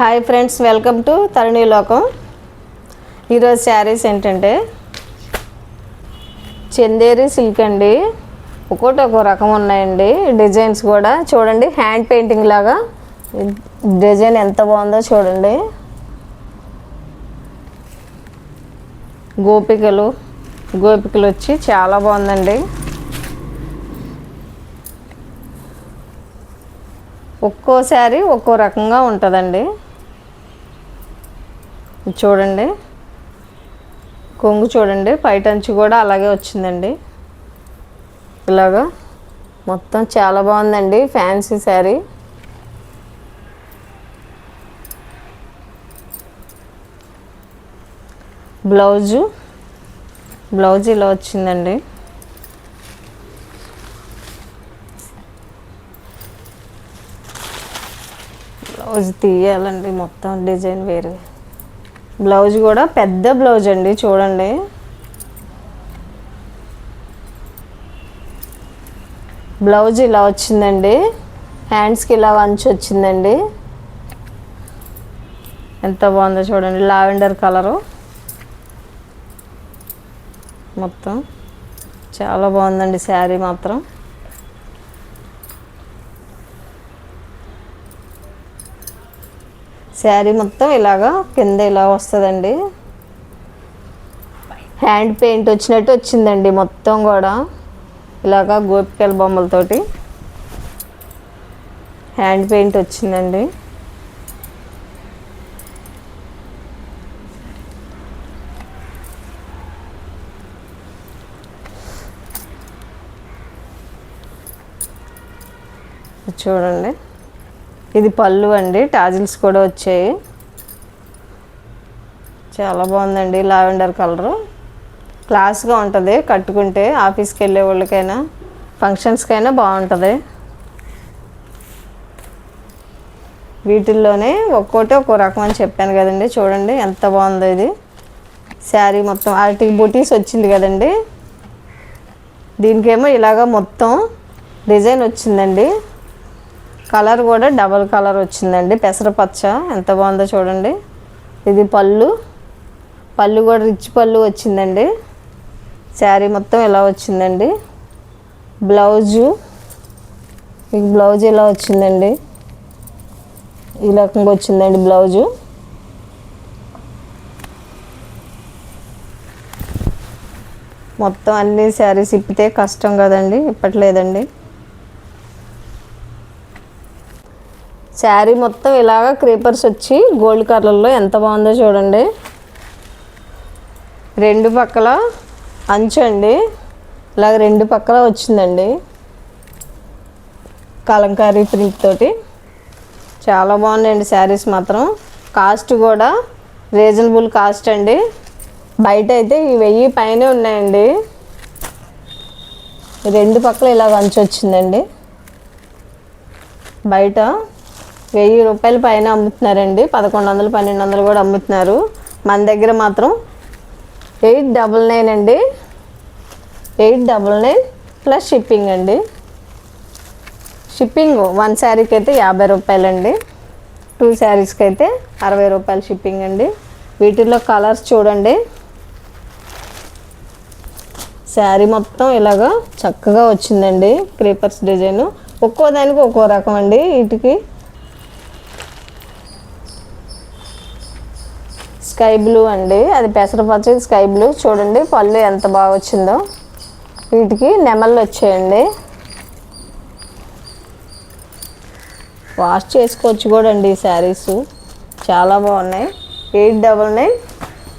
Hi friends welcome to Taruni Lokam ఈరోజు శారీస్ ఏంటంటే Chanderi silk అండి ఒక్కోటి ఒక్కో రకం ఉన్నాయండి డిజైన్స్ కూడా చూడండి హ్యాండ్ పెయింటింగ్ లాగా డిజైన్ ఎంత బాగుందో చూడండి గోపికలు గోపికలు వచ్చి చాలా బాగుందండి ఒక్కో శారీ ఒక్కో రకంగా ఉంటుందండి చూడండి. కొంగు చూడండి. పైటంచు కూడా అలాగే వచ్చిందండి. ఇలాగా మొత్తం చాలా బాగుందండి ఫ్యాన్సీ శారీ. బ్లౌజు. బ్లౌజ్ ఇలా వచ్చిందండి. బ్లౌజ్ తీయాలండి. మొత్తం డిజైన్ వేరే. బ్లౌజ్ కూడా పెద్ద బ్లౌజ్ అండి చూడండి. బ్లౌజ్ ఇలా వచ్చిందండి. హ్యాండ్స్కి ఇలా వంచి వచ్చిందండి. ఎంత బాగుందో చూడండి లావెండర్ కలరు. మొత్తం చాలా బాగుందండి శారీ మాత్రం. శారీ మొత్తం ఇలాగా కింద ఇలా వస్తుందండి. హ్యాండ్ పెయింట్ వచ్చినట్టు వచ్చిందండి మొత్తం కూడా. ఇలాగా గోపికల బొమ్మలతోటి. హ్యాండ్ పెయింట్ వచ్చిందండి. చూడండి. ఇది పళ్ళు అండి టాజిల్స్ కూడా వచ్చాయి. చాలా బాగుందండి లావెండర్ కలరు. క్లాస్గా ఉంటుంది కట్టుకుంటే ఆఫీస్కి వెళ్ళే వాళ్ళకైనా ఫంక్షన్స్కైనా బాగుంటుంది. వీటిల్లోనే ఒక్కోటి ఒక్కో రకం అని చెప్పాను కదండి చూడండి ఎంత బాగుందో ఇది. శారీ మొత్తం వాటికి బుటీస్ వచ్చింది కదండి. దీనికేమో ఇలాగ మొత్తం డిజైన్ వచ్చిందండి. కలర్ కూడా డబల్ కలర్ వచ్చిందండి. పెసరపచ్చ ఎంత బాగుందో చూడండి. ఇది పళ్ళు. పళ్ళు కూడా రిచ్ పళ్ళు వచ్చిందండి. శారీ మొత్తం ఇలా వచ్చిందండి. బ్లౌజు. మీకు బ్లౌజ్ ఇలా వచ్చిందండి. ఈ రకంగా వచ్చిందండి బ్లౌజు. మొత్తం అన్ని శారీస్ ఇప్పితే కష్టం కదండి. ఇప్పట్లేదండి. శారీ మొత్తం ఇలాగ క్రీపర్స్ వచ్చి గోల్డ్ కలర్లో ఎంత బాగుందో చూడండి. రెండు పక్కల అంచు అండి. ఇలాగ రెండు పక్కల వచ్చిందండి. కలంకారీ ప్రింట్ తోటి. చాలా బాగున్నాయండి శారీస్ మాత్రం. కాస్ట్ కూడా రీజనబుల్ కాస్ట్ అండి. బయట అయితే ఈ వెయ్యి పైనే ఉన్నాయండి. రెండు పక్కల ఇలాగ అంచు వచ్చిందండి. బయట వెయ్యి రూపాయల పైన అమ్ముతున్నారండి. పదకొండు వందలు పన్నెండు వందలు కూడా అమ్ముతున్నారు. మన దగ్గర మాత్రం ఎయిట్ డబల్ నైన్ అండి. Eight double nine plus shipping అండి. షిప్పింగ్ వన్ శారీకి అయితే యాభై రూపాయలండి. టూ శారీస్కి అయితే అరవై రూపాయలు షిప్పింగ్ అండి. వీటిల్లో కలర్స్ చూడండి. శారీ మొత్తం ఇలాగ చక్కగా వచ్చిందండి. Creepers design. ఒక్కో దానికి ఒక్కో రకం అండి వీటికి. స్కై బ్లూ అండి. అది పెసరపచ్చ స్కై బ్లూ. చూడండి పళ్ళు ఎంత బాగా వచ్చిందో. వీటికి నెమళ్ళు వచ్చాయండి. వాష్ చేసుకోవచ్చు కూడా అండి ఈ శారీస్. చాలా బాగున్నాయి. Eight double nine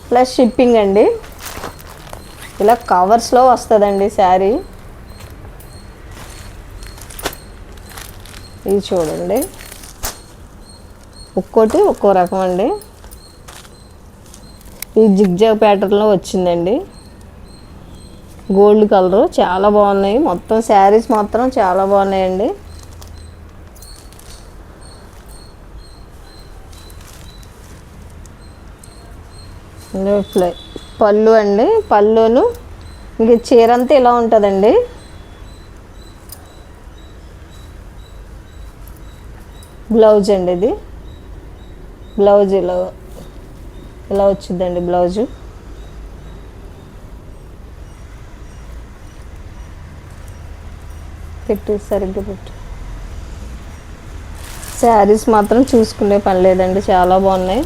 plus shipping అండి. ఇలా కవర్స్లో వస్తుందండి శారీ. ఇది చూడండి. ఒక్కోటి ఒక్కో రకం అండి. ఈ జిగ్జాగ్ ప్యాటర్న్లో వచ్చిందండి. గోల్డ్ కలరు చాలా బాగున్నాయి. మొత్తం శారీస్ మాత్రం చాలా బాగున్నాయండి. ఫ్లై పళ్ళు అండి. పళ్ళును ఇంక చీర అంతా ఇలా ఉంటుందండి. బ్లౌజ్ అండి ఇది. బ్లౌజ్ ఇలా ఇలా వచ్చిందండి బ్లౌజు? పెట్టు సరిగ్గా పెట్టు. శారీస్ మాత్రం చూసుకునే పని లేదండి చాలా బాగున్నాయి.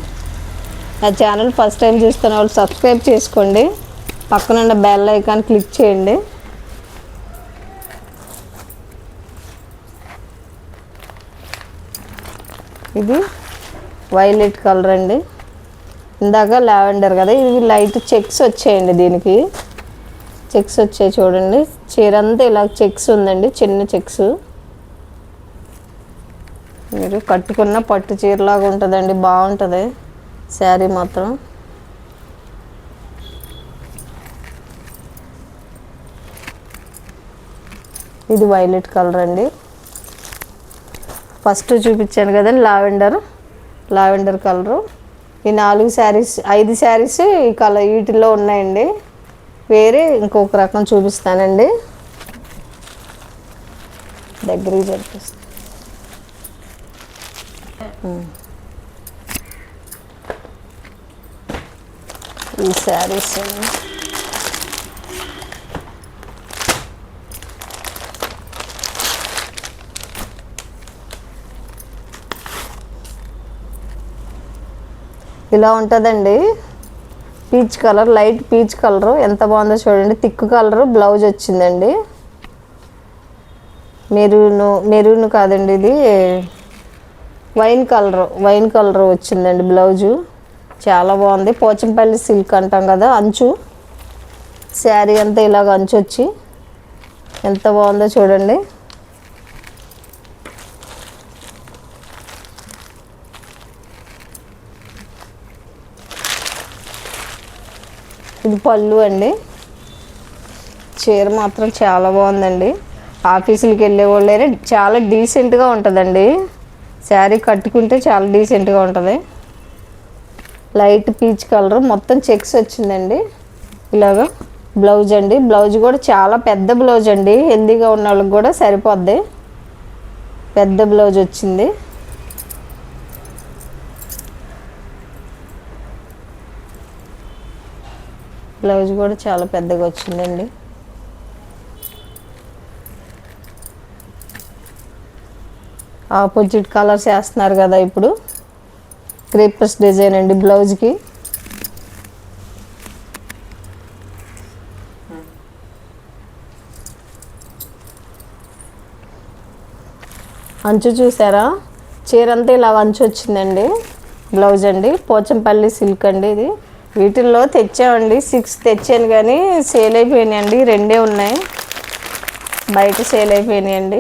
నా ఛానల్ ఫస్ట్ టైం చూస్తున్న వాళ్ళు సబ్స్క్రైబ్ చేసుకోండి. పక్కనున్న బెల్ ఐకాన్ క్లిక్ చేయండి. ఇది వైలెట్ కలర్ అండి. ఇందాక లావెండర్ కదా ఇది లైట్ చెక్స్ వచ్చాయండి దీనికి. చెక్స్ వచ్చాయి చూడండి. చీర అంతా ఇలా చెక్స్ ఉందండి చిన్న చెక్స్. మీరు కట్టుకున్న పట్టు చీరలాగా ఉంటుందండి బాగుంటుంది. శారీ మాత్రం. ఇది వైలెట్ కలర్ అండి. ఫస్ట్ చూపించాను కదండి లావెండర్. Lavender colour. ఈ నాలుగు శారీస్ ఐదు శారీస్ ఈ కల వీటిల్లో ఉన్నాయండి. వేరే ఇంకొక రకం చూపిస్తానండి. దగ్గరికి జరిపిస్తాను ఈ శారీస్ ఇలా ఉంటుందండి. Peach colour light peach colour. ఎంత బాగుందో చూడండి. థిక్ కలర్ బ్లౌజ్ వచ్చిందండి. మెరూను మెరూన్ కాదండి ఇది. వైన్ కలర్ వైన్ కలర్ వచ్చిందండి బ్లౌజు. చాలా బాగుంది. పోచంపల్లి సిల్క్ అంటాం కదా అంచు. శారీ అంతా ఇలాగ అంచు వచ్చి ఎంత బాగుందో చూడండి. ఇది పళ్ళు అండి. చీర మాత్రం చాలా బాగుందండి. ఆఫీసులకి వెళ్ళే వాళ్ళే చాలా డీసెంట్గా ఉంటుందండి. శారీ కట్టుకుంటే చాలా డీసెంట్గా ఉంటుంది. లైట్ పీచ్ కలర్ మొత్తం చెక్స్ వచ్చిందండి. ఇలాగా బ్లౌజ్ అండి. బ్లౌజ్ కూడా చాలా పెద్ద బ్లౌజ్ అండి. హెల్దీగా ఉన్న వాళ్ళకి కూడా సరిపోద్ది. పెద్ద బ్లౌజ్ వచ్చింది. బ్లౌజ్ కూడా చాలా పెద్దగా వచ్చిందండి. ఆపోజిట్ కలర్స్ వేస్తున్నారు కదా ఇప్పుడు. క్రేపర్స్ డిజైన్ అండి బ్లౌజ్కి. అంచు చూసారా? చీర అంతా ఇలా అంచు వచ్చిందండి బ్లౌజ్ అండి. పోచంపల్లి సిల్క్ అండి ఇది. వీటిల్లో తెచ్చామండి. సిక్స్ తెచ్చాను కానీ సేల్ అయిపోయినాయండి. రెండే ఉన్నాయి. బయట సేల్ అయిపోయినాయండి.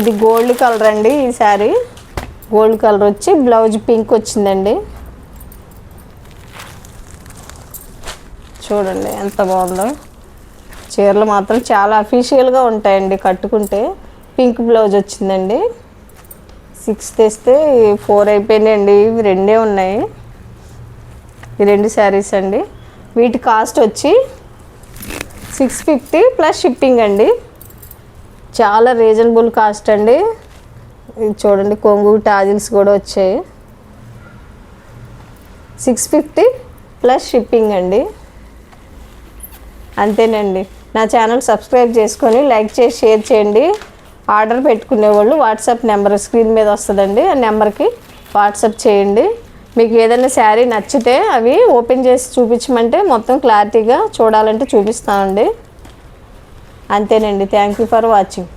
ఇది గోల్డ్ కలర్ అండి ఈ శారీ. గోల్డ్ కలర్ వచ్చి బ్లౌజ్ పింక్ వచ్చిందండి. చూడండి ఎంత బాగుందో. చీరలు మాత్రం చాలా అఫీషియల్గా ఉంటాయండి కట్టుకుంటే. పింక్ బ్లౌజ్ వచ్చిందండి. సిక్స్ తెస్తే ఫోర్ అయిపోయినాయండి. ఇవి రెండే ఉన్నాయి. ఈ రెండు శారీస్ అండి. వీటి కాస్ట్ వచ్చి సిక్స్ ఫిఫ్టీ ప్లస్ షిప్పింగ్ అండి. చాలా రీజనబుల్ కాస్ట్ అండి. చూడండి కొంగు టాజిల్స్ కూడా వచ్చాయి. సిక్స్ ఫిఫ్టీ ప్లస్ షిప్పింగ్ అండి. అంతేనండి. నా ఛానల్ సబ్స్క్రైబ్ చేసుకొని లైక్ చేసి షేర్ చేయండి. ఆర్డర్ పెట్టుకునే వాళ్ళు వాట్సాప్ నెంబర్ స్క్రీన్ మీద వస్తుందండి. ఆ నెంబర్కి వాట్సాప్ చేయండి. మీకు ఏదైనా శారీ నచ్చితే అవి ఓపెన్ చేసి చూపించమంటే మొత్తం క్లారిటీగా చూడాలంటే చూపిస్తామండి అంతేనండి. Thank you for watching